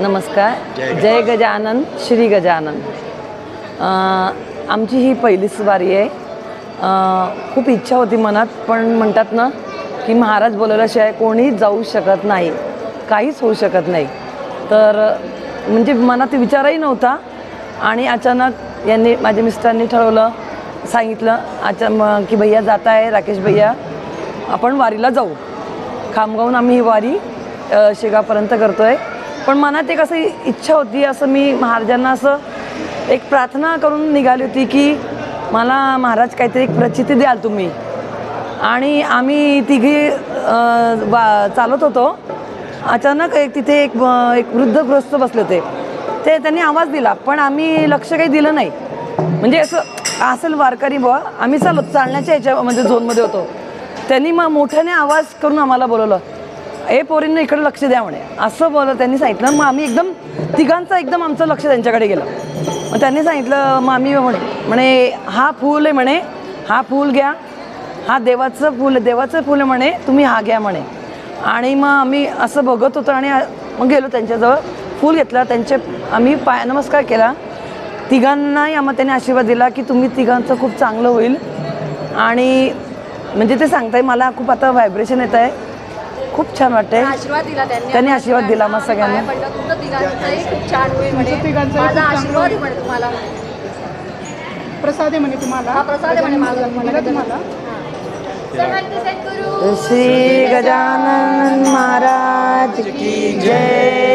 नमस्कार. जय गजानन. श्री गजानन. आमची ही पहिलीच वारी आहे. खूप इच्छा होती मनात पण म्हणतात ना की महाराज बोलवल्याशिवाय कोणीच जाऊ शकत नाही काहीच होऊ शकत नाही. तर म्हणजे मनात विचारही नव्हता. आणि अचानक यांनी माझ्या मिस्टरांनी ठरवलं सांगितलं अचा म- की भैया जात आहे राकेश भैया. आपण वारीला जाऊ. खामगावून आम्ही ही वारी शेगावपर्यंत करतो आहे पण मनात एक असं इच्छा होती असं मी महाराजांना असं एक प्रार्थना करून निघाली होती की मला महाराज काहीतरी एक प्रचिती द्याल तुम्ही. आणि आम्ही तिघी वा चालत होतो. अचानक एक तिथे एक एक वृद्ध बसले होते. ते त्यांनी आवाज दिला पण आम्ही लक्ष काही दिलं नाही. म्हणजे असं असेल वारकरी बुवा आम्ही चालत चालण्याच्या ह्याच्या म्हणजे झोनमध्ये होतो. त्यांनी मग मोठ्याने आवाज करून आम्हाला बोलवलं ए पोरींना इकडे लक्ष द्या म्हणे. असं बोल त्यांनी सांगितलं. मग आम्ही एकदम तिघांचं एकदम आमचं लक्ष त्यांच्याकडे गेलं. मग त्यांनी सांगितलं मग आम्ही म्हणे म्हणे हा फूल आहे म्हणे हा फूल घ्या. हा देवाचं फूल आहे देवाचं फूल आहे म्हणे तुम्ही हा घ्या म्हणे. आणि मग आम्ही असं बघत होतो आणि मग गेलो त्यांच्याजवळ. फूल घेतला त्यांचे आम्ही पाय नमस्कार केला. तिघांनाही आम्हाला त्यांनी आशीर्वाद दिला की तुम्ही तिघांचं खूप चांगलं होईल. आणि म्हणजे ते सांगताय मला खूप आता व्हायब्रेशन येत आहे. खूप छान आशीर्वाद दिला त्यांनी. त्यांनी आशीर्वाद दिला मग सगळ्यांना. पाया पडलं, तुमचं तिघांचंही खूप छान होईल म्हणे तुमचं तिघांचंही खूप माझा चांगलं आशीर्वाद आहे होईल. म्हणे तुम्हाला प्रसाद आहे म्हणे तुम्हाला. हा प्रसाद आहे म्हणे माझा. दिला तुम्हाला समर्थ सद्गुरू श्री गजानन महाराज की जय.